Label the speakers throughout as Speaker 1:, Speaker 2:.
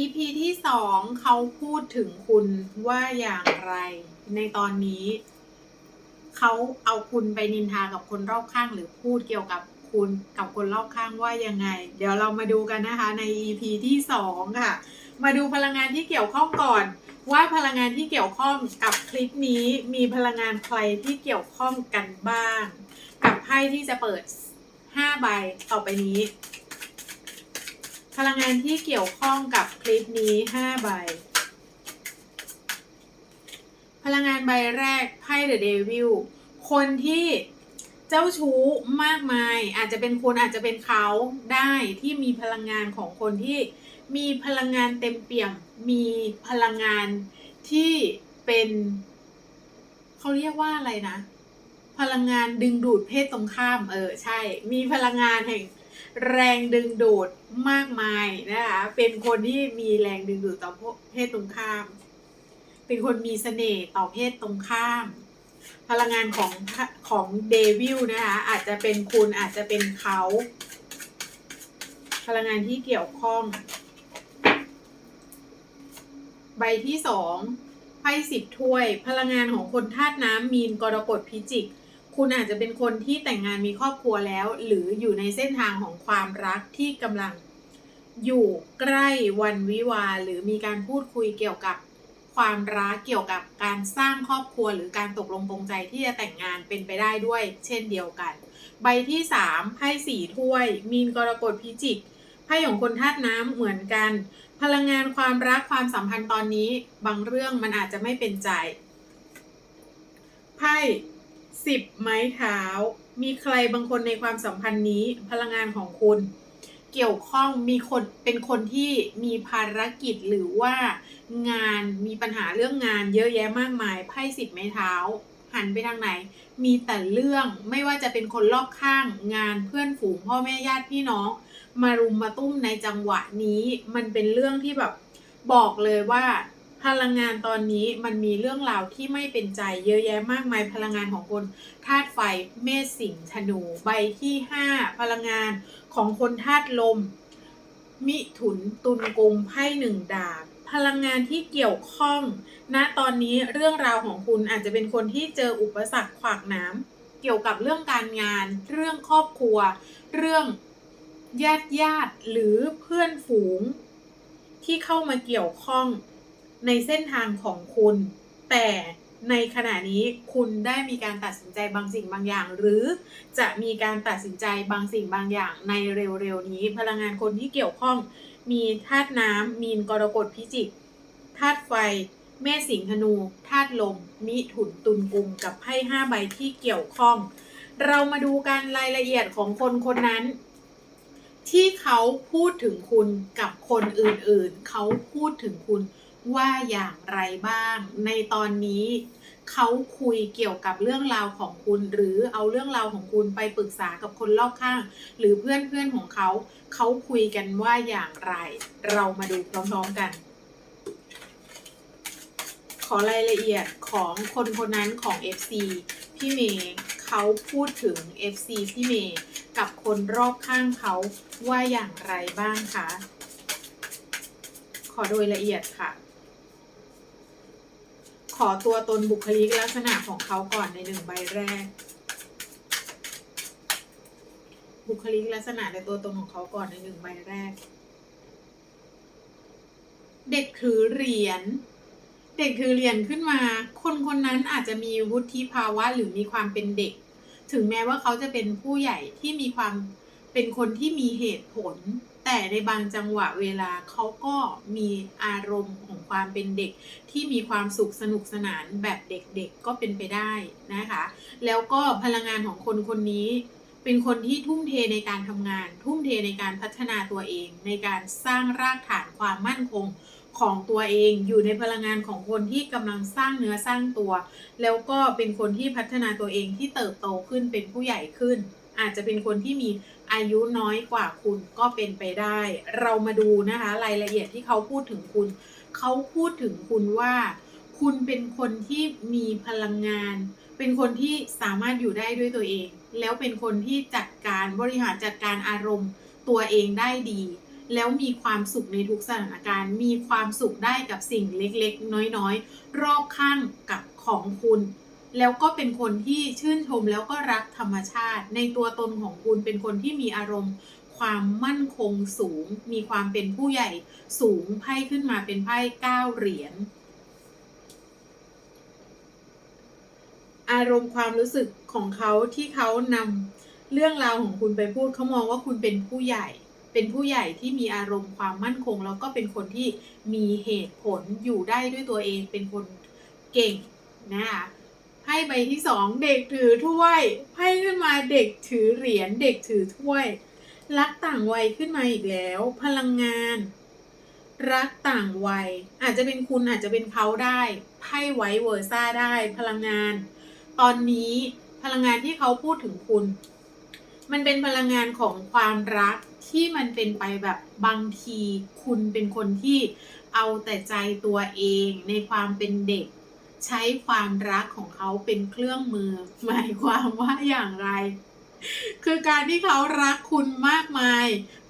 Speaker 1: EP ที่สองเขาพูดถึงคุณว่าอย่างไร ในตอนนี้ เขาเอาคุณไปนินทากับคนรอบข้าง หรือพูดเกี่ยวกับคุณกับคนรอบข้างว่ายังไง เดี๋ยวเรามาดูกันนะคะใน EP ที่สองค่ะ มาดูพลังงานที่เกี่ยวข้องก่อน ว่าพลังงานที่เกี่ยวข้องกับคลิปนี้มีพลังงานใครที่เกี่ยวข้องกันบ้าง กับไพ่ที่จะเปิด5ใบต่อไปนี้ พลังงานที่เกี่ยวข้องกับคลิปนี้5ใบ พลังงานใบแรกไพ่เดอะเดวิลคนที่เจ้าชู้มากมาย อาจจะเป็นคนอาจจะเป็นเขาได้ที่มีพลังงานของคนที่มีพลังงานเต็มเปี่ยม มีพลังงานที่เป็นเขาเรียกว่าอะไรนะ พลังงานดึงดูดเพศตรงข้าม เออ ใช่ มีพลังงานแห่ง แรงดึงดูดมากมายนะคะ เป็นคนที่มีแรงดึงดูดต่อเพศตรงข้าม เป็นคนมีเสน่ห์ต่อเพศตรงข้าม พลังงานของของเดวิลนะคะ อาจจะเป็นคุณอาจจะเป็นเขา พลังงานที่เกี่ยวข้อง ใบที่สองไพ่สิบถ้วย พลังงานของคนธาตุน้ำมีนกรกฎพิจิก คุณอาจจะเป็นคนที่แต่งงานมีครอบครัวแล้ว หรืออยู่ในเส้นทางของความรักที่กำลังอยู่ใกล้วันวิวาหรือมีการพูดคุยเกี่ยวกับความรักเกี่ยวกับการสร้างครอบครัวหรือการตกลงปรงใจที่จะแต่งงานเป็นไปได้ด้วย เช่นเดียวกัน ใบที่สามไพ่สี่ถ้วย มีนกรกฎพิจิกไพ่ของคนธาตุน้ำเหมือนกัน พลังงานความรักความสัมพันธ์ตอนนี้ บางเรื่องมันอาจจะไม่เป็นใจไพ่ สิบไม้เท้า มีใครบางคนในความสัมพันธ์นี้พลังงานของคุณ เกี่ยวข้องมีคนเป็นคนที่มีภารกิจหรือว่างานมีปัญหาเรื่องงานเยอะแยะมากมายไพ่สิบไม้เท้า หันไปทางไหน มีแต่เรื่องไม่ว่าจะเป็นคนรอบข้างงานเพื่อนฝูงพ่อแม่ญาติพี่น้อง มารุมมาตุ้มในจังหวะนี้ มันเป็นเรื่องที่แบบบอกเลยว่า พลังงานตอนนี้มันมีเรื่องราวที่ไม่เป็นใจเยอะแยะมากมายพลังงานของคนธาตุไฟเมษสิงห์ธนูใบที่ 5 พลังงานของคนธาตุลม มิถุนตุลกุมไพ่หนึ่งดาบพลังงานที่เกี่ยวข้องณตอนนี้เรื่องราวของคุณอาจจะเป็นคนที่เจออุปสรรคขวากน้ำเกี่ยวกับเรื่องการงาน เรื่องครอบครัว เรื่องญาติญาติหรือเพื่อนฝูง ที่เข้ามาเกี่ยวข้อง ในเส้นทางของคุณ แต่ในขณะนี้คุณได้มีการตัดสินใจบางสิ่งบางอย่าง หรือจะมีการตัดสินใจบางสิ่งบางอย่างในเร็วๆนี้ พลังงานคนที่เกี่ยวข้อง มีธาตุน้ำมีนกรกฎพิจิกธาตุไฟ เมษสิงห์ธนูธาตุลม มิถุนตุลกุมกับไพ่ห้าใบที่เกี่ยวข้อง เรามาดูกันรายละเอียดของคนคนนั้น ที่เขาพูดถึงคุณกับคนอื่นๆ เขาพูดถึงคุณ ว่าอย่างไรบ้าง ในตอนนี้เขาคุยเกี่ยวกับเรื่องราวของคุณ หรือเอาเรื่องราวของคุณไปปรึกษากับคนรอบข้าง หรือเพื่อนเพื่อนของเขาเขาคุยกันว่าอย่างไร เรามาดูพร้อมๆกัน ขอรายละเอียดของคนคนนั้นของ FC พี่เมย์เขาพูดถึง FC พี่เมย์กับคนรอบข้างเขาว่าอย่างไรบ้างคะขอโดยละเอียดค่ะ ขอตัวตนบุคลิกลักษณะของเขาก่อนในหนึ่งใบแรก บุคลิกลักษณะในตัวตนของเขาก่อนในหนึ่งใบแรก เด็กถือเหรียญเด็กถือเหรียญขึ้นมา คนคนนั้นอาจจะมีวุฒิภาวะหรือมีความเป็นเด็ก ถึงแม้ว่าเขาจะเป็นผู้ใหญ่ที่มีความเป็นคนที่มีเหตุผล แต่ในบางจังหวะเวลาเขาก็มีอารมณ์ของความเป็นเด็ก ที่มีความสุขสนุกสนานแบบเด็กๆก็เป็นไปได้นะคะ แล้วก็พลังงานของคนคนนี้เป็นคนที่ทุ่มเทในการทำงาน ทุ่มเทในการพัฒนาตัวเอง ในการสร้างรากฐานความมั่นคงของตัวเองอยู่ในพลังงานของคนที่กำลังสร้างเนื้อสร้างตัว แล้วก็เป็นคนที่พัฒนาตัวเองที่เติบโตขึ้นเป็นผู้ใหญ่ขึ้น อาจจะเป็นคนที่มี อายุน้อยกว่าคุณก็เป็นไปได้ เรามาดูนะคะ รายละเอียดที่เขาพูดถึงคุณ เขาพูดถึงคุณว่า คุณเป็นคนที่มีพลังงาน เป็นคนที่สามารถอยู่ได้ด้วยตัวเอง แล้วเป็นคนที่จัดการบริหารจัดการอารมณ์ตัวเองได้ดี แล้วมีความสุขในทุกสถานการณ์ มีความสุขได้กับสิ่งเล็กๆ น้อยๆ รอบข้างกับของคุณ แล้วก็เป็นคนที่ชื่นชมแล้วก็รักธรรมชาติ ในตัวตนของคุณเป็นคนที่มีอารมณ์ ความมั่นคงสูง มีความเป็นผู้ใหญ่สูงไพ่ขึ้นมาเป็นไพ่เก้าเหรียญอารมณ์ความรู้สึกของเขาที่เขานำเรื่องราวของคุณไปพูดเขามองว่าคุณเป็นผู้ใหญ่ เป็นผู้ใหญ่ที่มีอารมณ์ความมั่นคง แล้วก็เป็นคนที่มีเหตุผลอยู่ได้ด้วยตัวเองเป็นคนเก่งนะคะ ไพ่ใบที่สองเด็กถือถ้วยไพ่ขึ้นมาเด็กถือเหรียญเด็กถือถ้วย รักต่างวัยขึ้นมาอีกแล้ว พลังงาน รักต่างวัย อาจจะเป็นคุณอาจจะเป็นเขาได้ไพ่ไว้เวอร์ซ่าได้ พลังงาน ตอนนี้พลังงานที่เขาพูดถึงคุณ มันเป็นพลังงานของความรักที่มันเป็นไปแบบบางที คุณเป็นคนที่เอาแต่ใจตัวเองในความเป็นเด็ก ใช้ความรักของเขาเป็นเครื่องมือ หมายความว่าอย่างไร คือการที่เขารักคุณมากมาย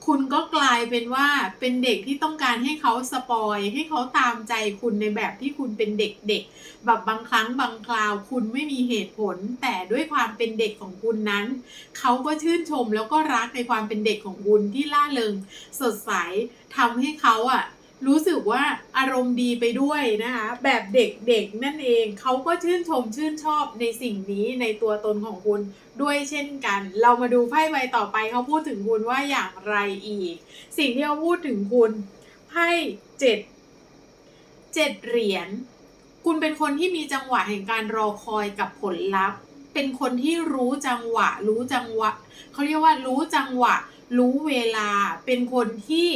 Speaker 1: คุณก็กลายเป็นว่าเป็นเด็กที่ต้องการให้เขาสปอย ให้เขาตามใจคุณในแบบที่คุณเป็นเด็กๆแบบบางครั้งบางคราว คุณไม่มีเหตุผล แต่ด้วยความเป็นเด็กของคุณนั้น เขาก็ชื่นชมแล้วก็รักในความเป็นเด็กของคุณที่ล่าเริงสดใสทำให้เขาอะ รู้สึกว่าอารมณ์ดีไปด้วยนะคะแบบเด็กๆนั่นเองเขาก็ชื่นชมชื่นชอบในสิ่งนี้ในตัวตนของคุณด้วยเช่นกัน เรามาดูไพ่ใบต่อไปเขาพูดถึงคุณว่าอย่างไรอีก สิ่งที่เขาพูดถึงคุณไพ่เจ็ดเจ็ดเหรียญคุณเป็นคนที่มีจังหวะแห่งการรอคอยกับผลลัพธ์ เป็นคนที่รู้จังหวะ รู้จังหวะเขาเรียกว่ารู้จังหวะ รู้เวลาเป็นคนที่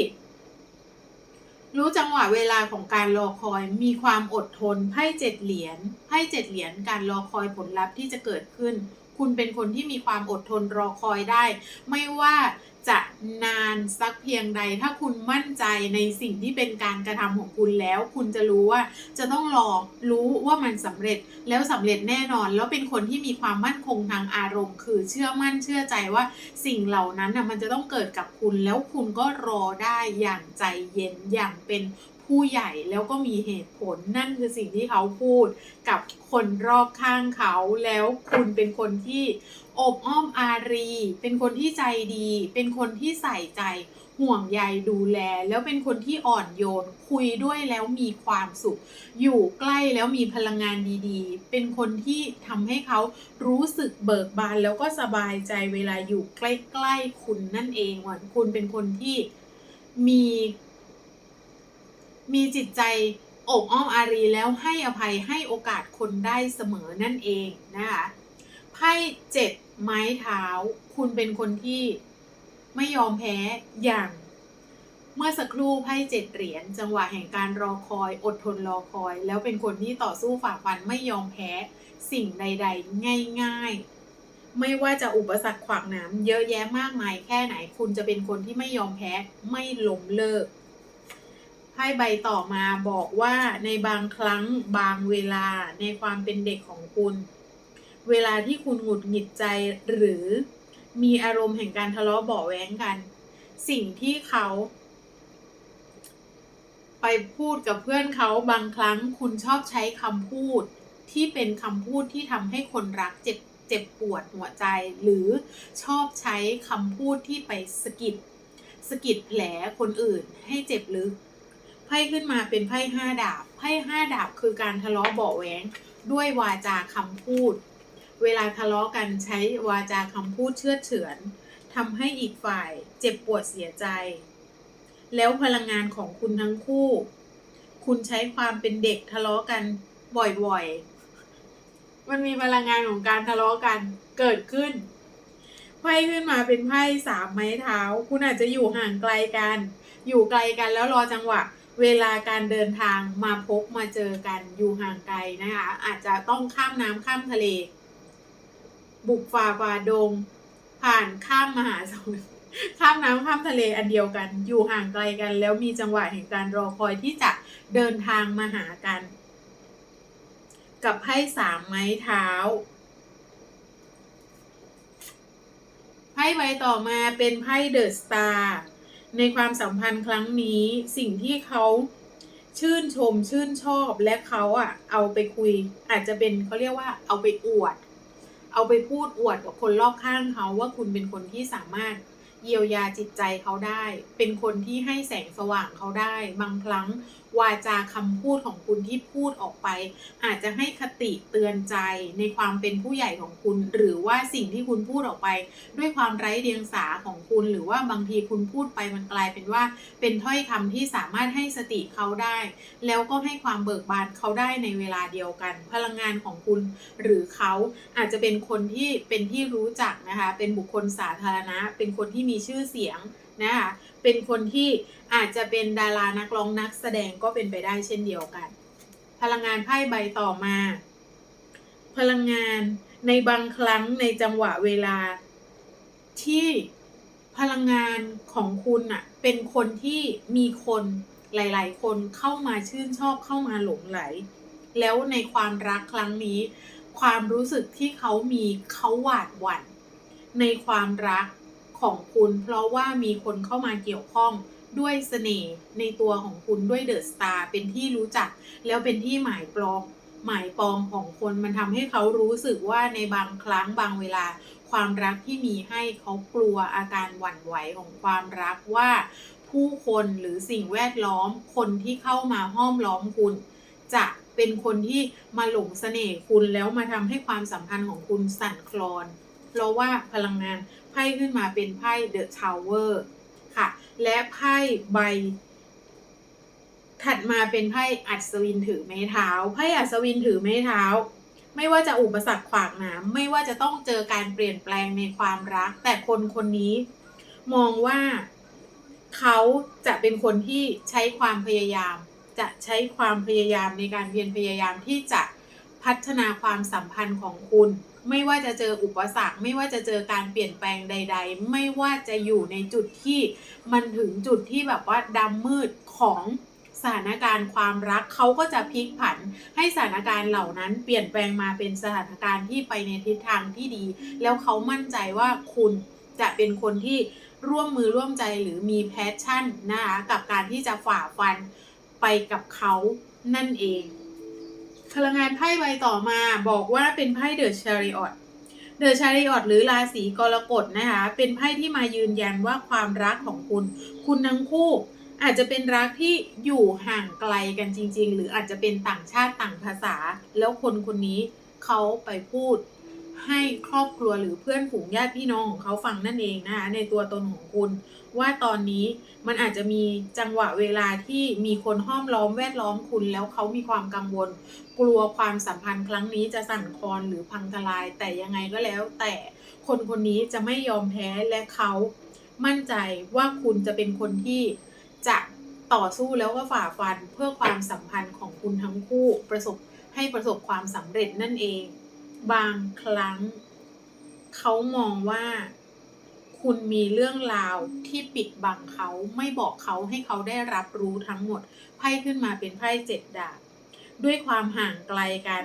Speaker 1: รู้จังหวะเวลาของการรอคอยมีความอดทนไพ่เจ็ดเหรียญไพ่เจ็ดเหรียญการรอคอยผลลัพธ์ที่จะเกิดขึ้น คุณเป็นคนที่มีความอดทนรอคอยได้ ไม่ว่าจะนานสักเพียงใด ถ้าคุณมั่นใจในสิ่งที่เป็นการกระทำของคุณแล้ว คุณจะรู้ว่าจะต้องรอรู้ว่ามันสำเร็จแล้วสำเร็จแน่นอน แล้วเป็นคนที่มีความมั่นคงทางอารมณ์ คือเชื่อมั่นเชื่อใจว่าสิ่งเหล่านั้นน่ะมันจะต้องเกิดกับคุณแล้วคุณก็รอได้อย่างใจเย็นอย่างเป็น ผู้ใหญ่แล้วก็มีเหตุผลนั่นคือสิ่งที่เขาพูดกับคนรอบข้างเขา แล้วคุณเป็นคนที่อบอ้อมอารี เป็นคนที่ใจดี เป็นคนที่ใส่ใจห่วงใยดูแล แล้วเป็นคนที่อ่อนโยน คุยด้วยแล้วมีความสุข อยู่ใกล้แล้วมีพลังงานดีๆ เป็นคนที่ทำให้เขารู้สึกเบิกบานแล้วก็สบายใจเวลาอยู่ใกล้ๆคุณนั่นเองว่าคุณเป็นคนที่มี มีจิตใจอบอ้อมอารีแล้วให้อภัยให้โอกาสคนได้เสมอนั่นเองนะคะไพ่เจ็ดไม้เท้า คุณเป็นคนที่ไม่ยอมแพ้อย่าง เมื่อสักครู่ไพ่เจ็ดเหรียญจังหวะแห่งการรอคอย อดทนรอคอย แล้วเป็นคนที่ต่อสู้ฝ่าฟันไม่ยอมแพ้สิ่งใด ๆ ง่าย ๆ ไม่ว่าจะอุปสรรคขวางหนามเยอะแยะมากมายแค่ไหน คุณจะเป็นคนที่ไม่ยอมแพ้ไม่ล้มเลิก ไพ่ใบต่อมาบอกว่าในบางครั้งบางเวลาในความเป็นเด็กของคุณ เวลาที่คุณหงุดหงิดใจหรือมีอารมณ์แห่งการทะเลาะเบาแว้งกัน สิ่งที่เขา ไปพูดกับเพื่อนเขาบางครั้งคุณชอบใช้คำพูดที่เป็นคำพูดที่ทำให้คนรักเจ็บเจ็บปวดหัวใจ หรือชอบใช้คำพูดที่ไปสกิดสกิดแผลคนอื่นให้เจ็บลึก ไพ่ขึ้นมาเป็นไพ่ห้าดาบ ไพ่ห้าดาบคือการทะเลาะเบาะแว้งด้วยวาจาคำพูด เวลาทะเลาะกันใช้วาจาคำพูดเชื่อเฉือนทำให้อีกฝ่ายเจ็บปวดเสียใจ แล้วพลังงานของคุณทั้งคู่ คุณใช้ความเป็นเด็กทะเลาะกันบ่อยๆ มันมีพลังงานของการทะเลาะกันเกิดขึ้น ไพ่ขึ้นมาเป็นไพ่สามไม้เท้า คุณอาจจะอยู่ห่างไกลกัน อยู่ไกลกันแล้วรอจังหวะ เวลาการเดินทางมาพบมาเจอกันอยู่ห่างไกลนะคะ อาจจะต้องข้ามน้ำข้ามทะเล บุกฝ่าฝ่าดง ผ่านข้ามมหาสมุทรข้ามน้ำข้ามทะเลอันเดียวกัน อยู่ห่างไกลกัน แล้วมีจังหวะแห่งการรอคอยที่จะเดินทางมาหากัน กับไพ่สามไม้เท้าไพ่ใบต่อมาเป็นไพ่เดอะสตาร์ ในความสัมพันธ์ครั้งนี้สิ่งที่เขาชื่นชมชื่นชอบและเขาอะเอาไปคุย อาจจะเป็นเขาเรียกว่าเอาไปอวด เอาไปพูดอวดกับคนรอบข้างเขาว่าคุณเป็นคนที่สามารถเยียวยาจิตใจเขาได้ เป็นคนที่ให้แสงสว่างเขาได้ บางครั้ง วาจาคำพูดของคุณที่พูดออกไป อาจจะให้คติเตือนใจในความเป็นผู้ใหญ่ของคุณ หรือว่าสิ่งที่คุณพูดออกไป ด้วยความไร้เดียงสาของคุณ หรือว่าบางทีคุณพูดไปมันกลายเป็นว่า เป็นถ้อยคำที่สามารถให้สติเขาได้ แล้วก็ให้ความเบิกบานเขาได้ในเวลาเดียวกัน พลังงานของคุณ หรือเขาอาจจะเป็นคนที่เป็นที่รู้จักนะคะเป็นบุคคลสาธารณะ เป็นคนที่มีชื่อเสียง นะคะเป็นคนที่อาจจะเป็นดารานักร้องนักแสดงก็เป็นไปได้เช่นเดียวกัน พลังงานไพ่ใบต่อมา พลังงานในบางครั้งในจังหวะเวลาที่พลังงานของคุณอะเป็นคนที่มีคนหลาย ๆ คนเข้ามาชื่นชอบเข้ามาหลงไหล แล้วในความรักครั้งนี้ ความรู้สึกที่เขามีเขาหวาดหวั่นในความรัก ของคุณเพราะว่ามีคนเข้ามาเกี่ยวข้องด้วยเสน่ห์ในตัวของคุณด้วยเดอะสตาร์เป็นที่รู้จัก แล้วเป็นที่หมายปลอง หมายปองของคนมันทำให้เขารู้สึกว่าในบางครั้งบางเวลา ความรักที่มีให้เขากลัวอาการหวั่นไหวของความรักว่า ผู้คนหรือสิ่งแวดล้อมคนที่เข้ามาห้อมล้อมคุณ จะเป็นคนที่มาหลงเสน่ห์คุณแล้วมาทำให้ความสัมพันธ์ของคุณสั่นคลอน ราะว่าพลังงานไพ่ขึ้นมาเป็นไพ่เดอะทาวเวอร์ค่ะ และไพ่ใบ ถัดมาเป็นไพ่อัศวินถือไม้เท้า ไพ่อัศวินถือไม้เท้า ไม่ว่าจะอุปสรรคขวางหนามไม่ว่าจะต้องเจอการเปลี่ยนแปลงในความรัก แต่คนคนนี้มองว่าเขาจะเป็นคนที่ใช้ความพยายาม จะใช้ความพยายามในการเพียรพยายามที่จะพัฒนาความสัมพันธ์ของคุณ ไม่ว่าจะเจออุปสรรค ไม่ว่าจะเจอการเปลี่ยนแปลงใด ๆ ไม่ว่าจะอยู่ในจุดที่มันถึงจุดที่แบบว่าดำมืดของสถานการณ์ความรักเขาก็จะพลิกผัน ให้สถานการณ์เหล่านั้นเปลี่ยนแปลงมาเป็นสถานการณ์ที่ไปในทิศทางที่ดี แล้วเขามั่นใจว่าคุณจะเป็นคนที่ร่วมมือร่วมใจหรือมีแพชชั่นนะคะกับการที่จะฝ่าฟันไปกับเขานั่นเอง พลังงานไพ่ใบต่อมาบอกว่าเป็นไพ่เดอะชาริออตเดอะชาริออตหรือราศีกรกฎนะคะ เป็นไพ่ที่มายืนยันว่าความรักของคุณ คุณทั้งคู่อาจจะเป็นรักที่อยู่ห่างไกลกันจริง ๆ หรืออาจจะเป็นต่างชาติต่างภาษา แล้วคนคนนี้เขาไปพูด ให้ครอบครัวหรือเพื่อนฝูงญาติพี่น้องของเขาฟังนั่นเองนะคะในตัวตนของคุณ ว่าตอนนี้มันอาจจะมีจังหวะเวลาที่มีคนห้อมล้อมแวดล้อมคุณ แล้วเขามีความกังวล กลัวความสัมพันธ์ครั้งนี้จะสั่นคลอนหรือพังทลาย แต่ยังไงก็แล้ว แต่คนคนนี้จะไม่ยอมแพ้และเขามั่นใจว่าคุณจะเป็นคนที่จะต่อสู้แล้วก็ฝ่าฟันเพื่อความสัมพันธ์ของคุณทั้งคู่ประสบให้ประสบความสำเร็จนั่นเอง บางครั้ง เขามองว่า คุณมีเรื่องราวที่ปิดบังเขาไม่บอกเขาให้เขาได้รับรู้ทั้งหมดไพ่ขึ้นมาเป็นไพ่เจ็ดดาบด้วยความห่างไกลกัน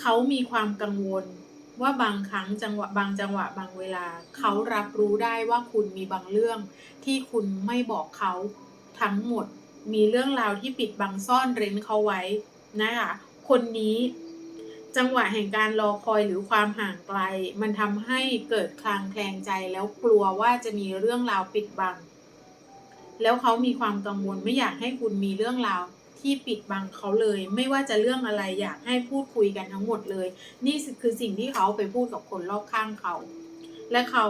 Speaker 1: เขามีความกังวลว่าบางครั้งจังหวะบางจังหวะบางเวลา เขารับรู้ได้ว่าคุณมีบางเรื่อง ที่คุณไม่บอกเขาทั้งหมด มีเรื่องราวที่ปิดบังซ่อนเร้นเขาไว้นะคะคนนี้ จังหวะแห่งการรอคอยหรือความห่างไกล มันทำให้เกิดคลางแคลงใจแล้วกลัวว่าจะมีเรื่องราวปิดบัง แล้วเขามีความกังวลไม่อยากให้คุณมีเรื่องราวที่ปิดบังเขาเลย ไม่ว่าจะเรื่องอะไรอยากให้พูดคุยกันทั้งหมดเลย นี่คือสิ่งที่เขาไปพูดกับคนรอบข้างเขา และเขา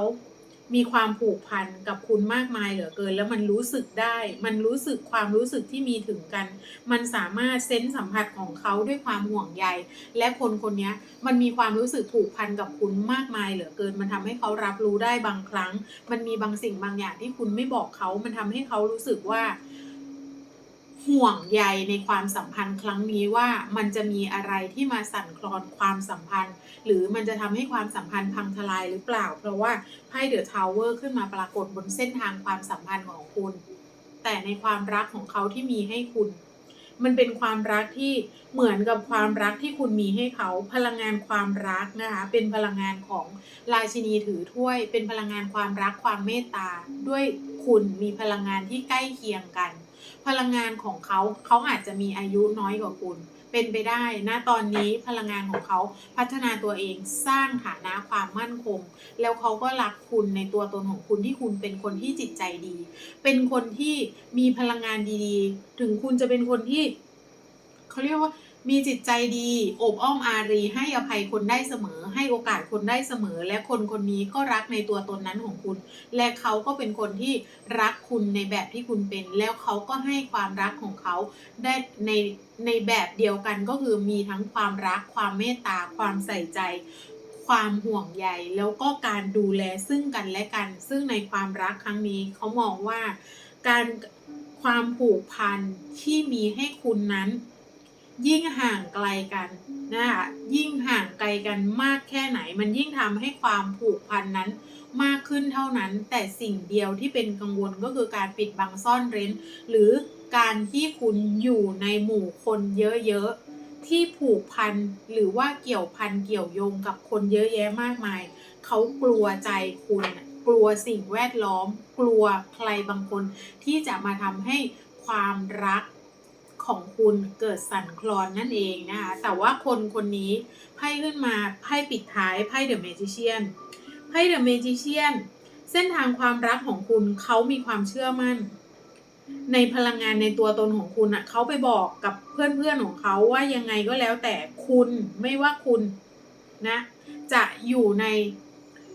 Speaker 1: มีความผูกพันกับคุณมากมายเหลือเกิน แล้วมันรู้สึกได้ มันรู้สึกความรู้สึกที่มีถึงกัน มันสามารถเซนส์สัมผัสของเขาด้วยความห่วงใย และคนคนนี้มันมีความรู้สึกผูกพันกับคุณมากมายเหลือเกิน มันทำให้เขารับรู้ได้บางครั้ง มันมีบางสิ่งบางอย่างที่คุณไม่บอกเขา มันทำให้เขารู้สึกว่า ห่วงใยในความสัมพันธ์ครั้งนี้ว่ามันจะมีอะไรที่มาสั่นคลอนความสัมพันธ์ หรือมันจะทำให้ความสัมพันธ์พังทลายหรือเปล่า เพราะว่าไพ่เดอะทาวเวอร์ขึ้นมาปรากฏบนเส้นทางความสัมพันธ์ของคุณ แต่ในความรักของเขาที่มีให้คุณ มันเป็นความรักที่เหมือนกับความรักที่คุณมีให้เขาพลังงานความรักนะคะเป็นพลังงานของราชินีถือถ้วย เป็นพลังงานความรักความเมตตาด้วยคุณมีพลังงานที่ใกล้เคียงกัน พลังงานของเขาเขาอาจจะมีอายุน้อยกว่าคุณ เป็นไปได้นะตอนนี้พลังงานของเขาพัฒนาตัวเองสร้างฐานะความมั่นคง แล้วเขาก็รักคุณในตัวตนของคุณที่คุณเป็นคนที่จิตใจดี เป็นคนที่มีพลังงานดีๆ ถึงคุณจะเป็นคนที่เขาเรียกว่า มีจิตใจดีโอบอ้อมอารี ให้อภัยคนได้เสมอ ให้โอกาสคนได้เสมอ และคนคนนี้ก็รักในตัวตนนั้นของคุณ และเขาก็เป็นคนที่รักคุณในแบบที่คุณเป็น แล้วเขาก็ให้ความรักของเขาได้ในในแบบเดียวกันก็คือมีทั้งความรัก ความเมตตา ความใส่ใจ ความห่วงใยแล้วก็การดูแลซึ่งกันและกัน ซึ่งในความรักครั้งนี้เขามองว่า การความผูกพันที่มีให้คุณนั้น ยิ่งห่างไกลกันนะคะยิ่งห่างไกลกันมากแค่ไหน มันยิ่งทำให้ความผูกพันนั้นมากขึ้นเท่านั้น แต่สิ่งเดียวที่เป็นกังวลก็คือการปิดบังซ่อนเร้น หรือการที่คุณอยู่ในหมู่คนเยอะๆ ที่ผูกพันหรือว่าเกี่ยวพันเกี่ยวโยงกับคนเยอะแยะมากมาย เขากลัวใจคุณ กลัวสิ่งแวดล้อม กลัวใครบางคนที่จะมาทำให้ความรัก ของคุณเกิดสั่นคลอนนั่นเองนะคะแต่ว่าคนคนนี้ไพ่ขึ้นมาไพ่ปิดท้ายไพ่เดอะเมจิเชียนไพ่เดอะเมจิเชียนเส้นทางความรักของคุณเขามีความเชื่อมั่น ในพลังงานในตัวตนของคุณอะเขาไปบอกกับเพื่อนๆของเขาว่ายังไงก็แล้วแต่คุณไม่ว่าคุณนะจะอยู่ใน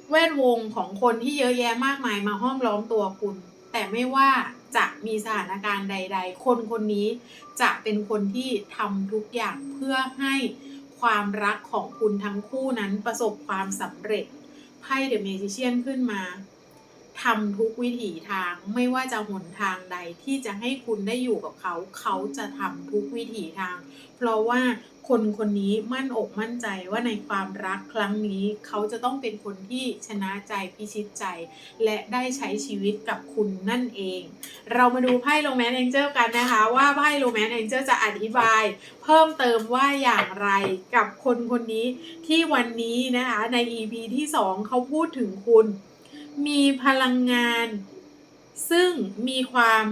Speaker 1: แวดวงของคนที่เยอะแยะมากมายมาห้อมล้อมตัวคุณ แต่ไม่ว่าจะมีสถานการณ์ใด ๆ คนคนนี้จะเป็นคนที่ทำทุกอย่างเพื่อให้ความรักของคุณทั้งคู่นั้นประสบความสำเร็จไพ่เดอะเมจิเชียนขึ้นมา ทำทุกวิถีทางไม่ว่าจะหนทางใดที่จะให้คุณได้อยู่กับเขา เขาจะทำทุกวิถีทาง เพราะว่าคนคนนี้มั่นอกมั่นใจว่าในความรักครั้งนี้ เขาจะต้องเป็นคนที่ชนะใจพิชิตใจ และได้ใช้ชีวิตกับคุณนั่นเอง เรามาดูไพ่โรแมนต์แองเจิลกันนะคะ ว่าไพ่โรแมนต์แองเจิลจะอธิบาย เพิ่มเติมว่าอย่างไรกับคนคนนี้ที่วันนี้นะคะใน EP ที่ 2 เขาพูดถึงคุณ มีพลังงาน ซึ่งมีความ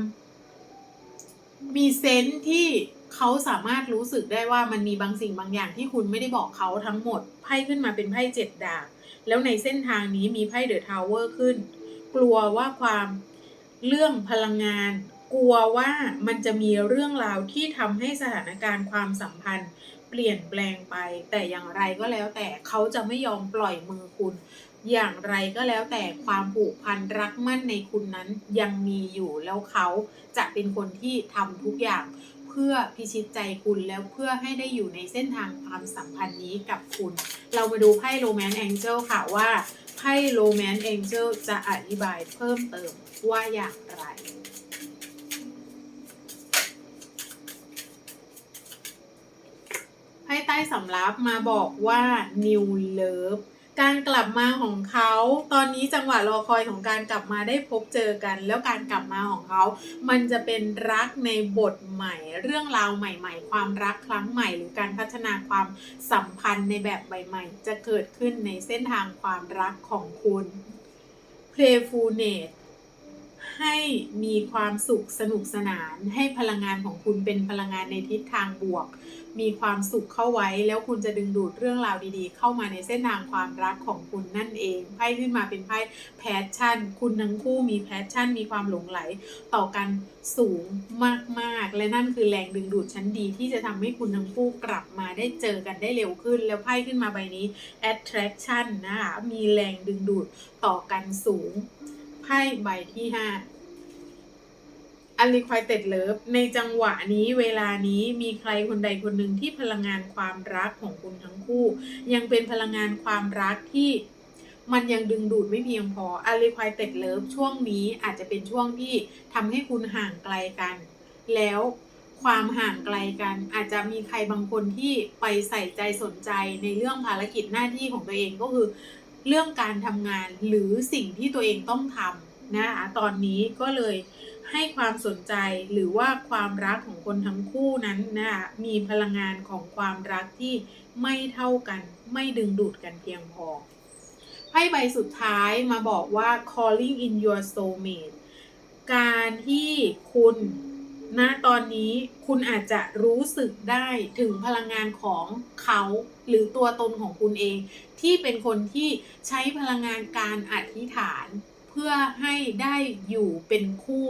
Speaker 1: มีเซนส์ที่เขาสามารถรู้สึกได้ว่ามันมีบางสิ่งบางอย่างที่คุณไม่ได้บอกเขาทั้งหมด ไพ่ขึ้นมาเป็นไพ่เจ็ดดาบ แล้วในเส้นทางนี้มีไพ่เดอะทาวเวอร์ขึ้น กลัวว่าความเรื่องพลังงาน กลัวว่ามันจะมีเรื่องราวที่ทำให้สถานการณ์ความสัมพันธ์ เปลี่ยนแปลงไป แต่อย่างไรก็แล้วแต่เขาจะไม่ยอมปล่อยมือคุณ อย่างไรก็แล้วแต่ความผูกพันรักมั่นในคุณนั้นยังมีอยู่แล้วเขาจะเป็นคนที่ทำทุกอย่างเพื่อพิชิตใจคุณแล้วเพื่อให้ได้อยู่ในเส้นทางความสัมพันธ์นี้กับคุณ เรามาดูไพ่โรแมนต์แองเจิลค่ะว่าไพ่โรแมนต์แองเจิลจะอธิบายเพิ่มเติมว่าอย่างไรไพ่ใต้สำรับมาบอกว่า New Love การกลับมาของเขา ตอนนี้จังหวะรอคอยของการกลับมาได้พบเจอกัน แล้วการกลับมาของเขา มันจะเป็นรักในบทใหม่ เรื่องราวใหม่ ๆ ความรักครั้งใหม่ หรือการพัฒนาความสัมพันธ์ในแบบใหม่ ๆ จะเกิดขึ้นในเส้นทางความรักของคุณ Playfulness ให้มีความสุขสนุกสนาน ให้พลังงานของคุณเป็นพลังงานในทิศทางบวก มีความสุขเข้าไว้ แล้วคุณจะดึงดูดเรื่องราวดีๆ เข้ามาในเส้นทางความรักของคุณนั่นเองไพ่ขึ้นมาเป็นไพ่แพชชั่น คุณทั้งคู่มีแพชชั่น มีความหลงไหลต่อกันสูงมากๆ และนั่นคือแรงดึงดูดชั้นดี ที่จะทำให้คุณทั้งคู่กลับมาได้เจอกันได้เร็วขึ้น แล้วไพ่ขึ้นมาใบนี้ attraction นะคะมีแรงดึงดูดต่อกันสูงไพ่ใบที่ ห้า unrequited love ในจังหวะนี้เวลานี้มีใครคนใดคนหนึ่งที่พลังงานความรักของคุณทั้งคู่ ยังเป็นพลังงานความรักที่มันยังดึงดูดไม่เพียงพอ unrequited love ช่วงนี้อาจจะเป็นช่วงที่ทำให้คุณห่างไกลกัน แล้วความห่างไกลกัน อาจจะมีใครบางคนที่ไปใส่ใจสนใจในเรื่องภารกิจหน้าที่ของตัวเองก็คือ เรื่องการทำงานหรือสิ่งที่ตัวเองต้องทำนะคะตอนนี้ก็เลย ให้ความสนใจหรือว่าความรักของคนทั้งคู่นั้นนะคะมีพลังงานของความรักที่ไม่เท่ากัน ไม่ดึงดูดกันเพียงพอไพ่ใบสุดท้ายมาบอกว่า calling in your soulmate การที่คุณณตอนนี้คุณอาจจะรู้สึกได้ถึงพลังงานของเขาหรือตัวตนของคุณเอง ที่เป็นคนที่ใช้พลังงานการอธิษฐาน เพื่อให้ได้อยู่เป็นคู่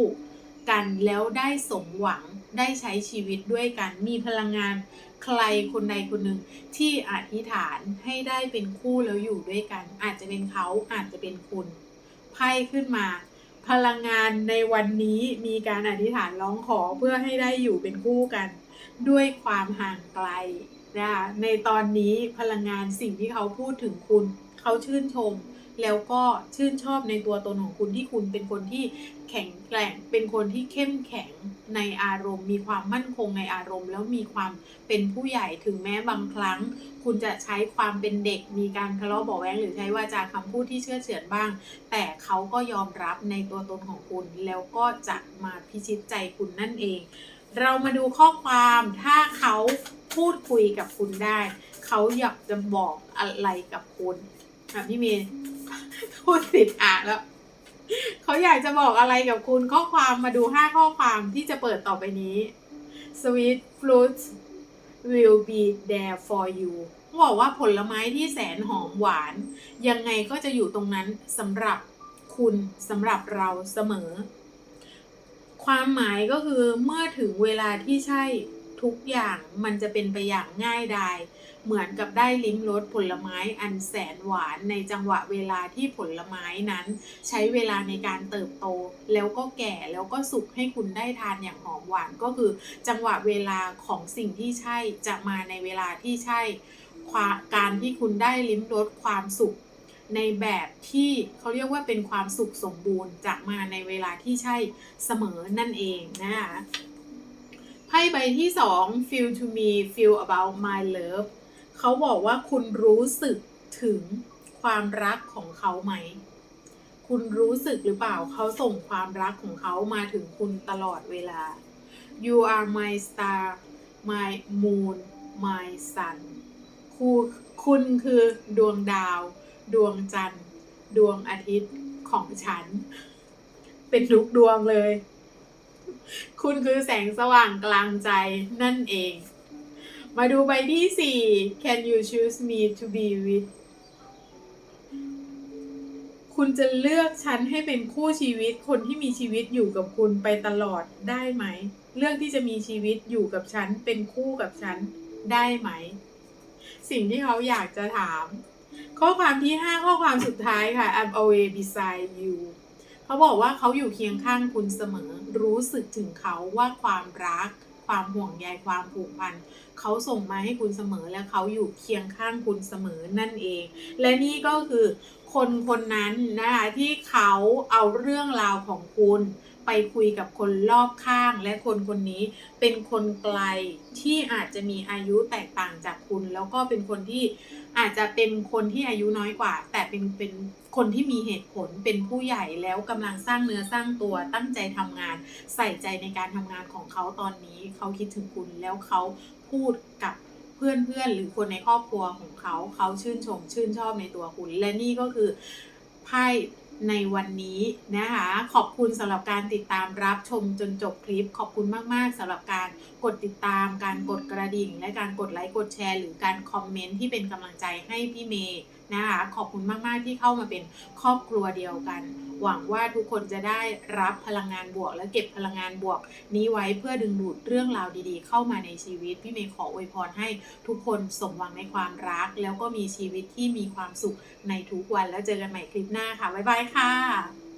Speaker 1: กันแล้วได้สมหวังได้ใช้ชีวิตด้วยกัน มีพลังงานใครคนใดคนหนึ่งที่อธิษฐานให้ได้เป็นคู่แล้วอยู่ด้วยกัน อาจจะเป็นเขาอาจจะเป็นคุณไพ่ขึ้นมา พลังงานในวันนี้มีการอธิษฐานร้องขอเพื่อให้ได้อยู่เป็นคู่กัน ด้วยความห่างไกลนะคะในตอนนี้พลังงานสิ่งที่เขาพูดถึงคุณ เขาชื่นชม แล้วก็ชื่นชอบในตัวตนของคุณที่คุณเป็นคนที่แข็งแกร่ง เป็นคนที่เข้มแข็งในอารมณ์ มีความมั่นคงในอารมณ์ แล้วมีความเป็นผู้ใหญ่ถึงแม้บางครั้ง คุณจะใช้ความเป็นเด็ก มีการทะเลาะเบาะแว้งหรือใช้วาจาคำพูดที่เชื่อเฉือนบ้าง แต่เขาก็ยอมรับในตัวตนของคุณ แล้วก็จะมาพิชิตใจคุณนั่นเอง เรามาดูข้อความถ้าเขาพูดคุยกับคุณได้ เขาอยากจะบอกอะไรกับคุณอะพี่เมย์ พูดติดอ่านแล้วเขาอยากจะบอกอะไรกับคุณข้อความมาดูห้าข้อความที่จะเปิดต่อไปนี้ Sweet fruits will be there for you บอกว่าผลไม้ที่แสนหอมหวาน ยังไงก็จะอยู่ตรงนั้นสำหรับคุณสำหรับเราเสมอ ความหมายก็คือเมื่อถึงเวลาที่ใช่ทุกอย่างมันจะเป็นไปอย่างง่ายดาย เหมือนกับได้ลิ้มรสผลไม้อันแสนหวานในจังหวะเวลาที่ผลไม้นั้น ใช้เวลาในการเติบโต แล้วก็แก่แล้วก็สุกให้คุณได้ทานอย่างหอมหวานก็คือจังหวะเวลาของสิ่งที่ใช่จะมาในเวลาที่ใช่การที่คุณได้ลิ้มรสความสุขในแบบที่เขาเรียกว่าเป็นความสุขสมบูรณ์จะมาในเวลาที่ใช่เสมอนั่นเองนะคะไพ่ใบที่สอง feel to me feel about my love เขาบอกว่าคุณรู้สึกถึงความรักของเขาไหม คุณรู้สึกหรือเปล่าเขาส่งความรักของเขามาถึงคุณตลอดเวลา you are my star my moon my sun คุณคุณคือดวงดาว ดวงจันทร์ ดวงอาทิตย์ของฉัน เป็นทุกดวงเลย คุณคือแสงสว่างกลางใจนั่นเอง มาดูใบที่สี่ Can you choose me to be with คุณจะเลือกฉันให้เป็นคู่ชีวิตคนที่มีชีวิตอยู่กับคุณไปตลอดได้ไหม เลือกที่จะมีชีวิตอยู่กับฉันเป็นคู่กับฉันได้ไหม สิ่งที่เขาอยากจะถาม ข้อความที่ 5 ข้อความสุดท้ายค่ะ I'm always beside you เขาบอกว่าเขาอยู่เคียงข้างคุณเสมอ รู้สึกถึงเขาว่าความรัก ความห่วงใยความผูกพันเขาส่งมาให้คุณเสมอและเขาอยู่เคียงข้างคุณเสมอนั่นเอง และนี่ก็คือคนคนนั้นนะคะที่เขาเอาเรื่องราวของคุณ ไปคุยกับคนรอบข้างและคนคนนี้เป็นคนไกลที่อาจจะมีอายุแตกต่างจากคุณ แล้วก็เป็นคนที่อาจจะเป็นคนที่อายุน้อยกว่า แต่เป็นเป็นคนที่มีเหตุผลเป็นผู้ใหญ่แล้วกำลังสร้างเนื้อสร้างตัวตั้งใจทำงาน ใส่ใจในการทำงานของเขาตอนนี้เขาคิดถึงคุณแล้วเขาพูดกับเพื่อนๆหรือคนในครอบครัวของเขาเขาชื่นชมชื่นชอบในตัวคุณ และนี่ก็คือไพ่ ในวันนี้นะคะ ขอบคุณสำหรับการติดตามรับชมจนจบคลิป ขอบคุณมาก ๆสำหรับการกดติดตาม การกดกระดิ่ง และการกดไลค์กดแชร์ หรือการคอมเมนต์ที่เป็นกำลังใจให้พี่เมย์ นะคะขอบคุณมากๆที่เข้ามาเป็นครอบครัวเดียวกัน หวังว่าทุกคนจะได้รับพลังงานบวก และเก็บพลังงานบวก นี้ไว้เพื่อดึงดูดเรื่องราวดีๆ เข้ามาในชีวิต พี่เมย์ขออวยพรให้ทุกคนสมหวังในความรัก แล้วก็มีชีวิตที่มีความสุขในทุกวันแล้วเจอกันใหม่คลิปหน้าค่ะบ๊ายบายค่ะ